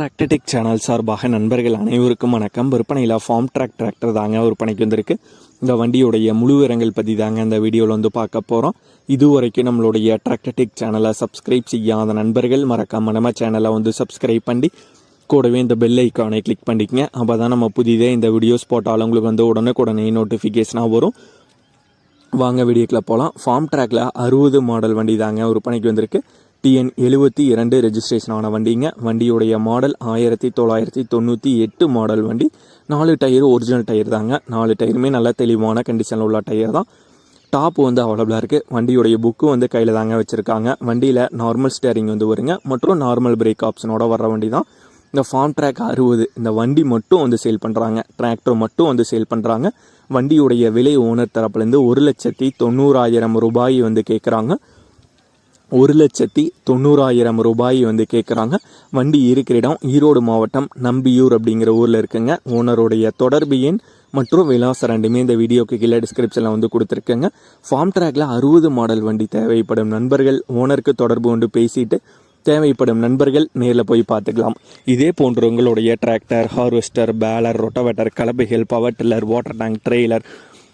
Tractor Tech channel சார்பாக நண்பர்கள் அனைவருக்கும் வணக்கம். விற்பனையில் ஃபார்ம் ட்ராக் டிராக்டர் தாங்க விற்பனைக்கு வந்திருக்கு. இந்த வண்டியுடைய முழு விவரங்கள் பற்றி தாங்க இந்த வீடியோவில் வந்து பார்க்க போகிறோம் இதுவரைக்கும் நம்மளுடைய டிராக்டர்டெக் சேனலை சப்ஸ்கிரைப் செய்யாத நண்பர்கள் மறக்காம நம்ம சேனலை வந்து சப்ஸ்கிரைப் பண்ணி கூடவே இந்த பெல் ஐக்கானை கிளிக் பண்ணிக்கங்க. அப்போ தான் நம்ம புதிதே இந்த வீடியோஸ் போட்டாலும் உங்களுக்கு வந்து உடனுக்குடனே நோட்டிஃபிகேஷனாக வரும். வாங்க வீடியோக்கில் போகலாம் ஃபார்ம் ட்ராக்ல அறுபது மாடல் வண்டி தாங்க விற்பனைக்கு வந்திருக்கு. டிஎன் எழுபத்தி இரண்டு ரெஜிஸ்ட்ரேஷன் ஆன வண்டிங்க. வண்டியுடைய மாடல் ஆயிரத்தி தொள்ளாயிரத்தி தொண்ணூற்றி எட்டு மாடல் வண்டி. நாலு டயர் ஒரிஜினல் டயர் தாங்க. நாலு டயருமே நல்ல தெளிவான கண்டிஷனில் உள்ள டயர் தான். டாப் வந்து அவைலபிளாக இருக்குது வண்டியுடைய புக்கு வந்து கையில் தாங்க வச்சுருக்காங்க. வண்டியில் நார்மல் ஸ்டேரிங் வந்து வருங்க. மற்றும் நார்மல் பிரேக் ஆப்ஷனோட வர்ற வண்டி தான். இந்த ஃபார்ம் ட்ராக் அறுபது. இந்த வண்டி மட்டும் வந்து சேல் பண்ணுறாங்க டிராக்டர் மட்டும் வந்து சேல் பண்ணுறாங்க வண்டியுடைய விலை ஓனர் தரப்புலேருந்து ஒரு லட்சத்தி தொண்ணூறாயிரம் ரூபாய் வந்து கேட்குறாங்க ஒரு லட்சத்தி தொண்ணூறாயிரம் ரூபாய் வந்து கேட்குறாங்க வண்டி இருக்கிற இடம் ஈரோடு மாவட்டம் நம்பியூர் அப்படிங்கிற ஊரில் இருக்குங்க. ஓனருடைய தொடர்பு எண் மற்றும் விலாசம் ரெண்டுமே இந்த வீடியோக்கு கீழே டிஸ்கிரிப்ஷனில் வந்து கொடுத்துருக்கேங்க. ஃபார்ம் ட்ராக்ல அறுபது மாடல் வண்டி தேவைப்படும் நண்பர்கள். ஓனருக்கு தொடர்பு கொண்டு பேசிட்டு தேவைப்படும் நண்பர்கள் நேரில் போய் பார்த்துக்கலாம். இதே போன்று உங்களுடைய tractor harvester baler rotavator கலப்பைகள் power tiller water tank trailer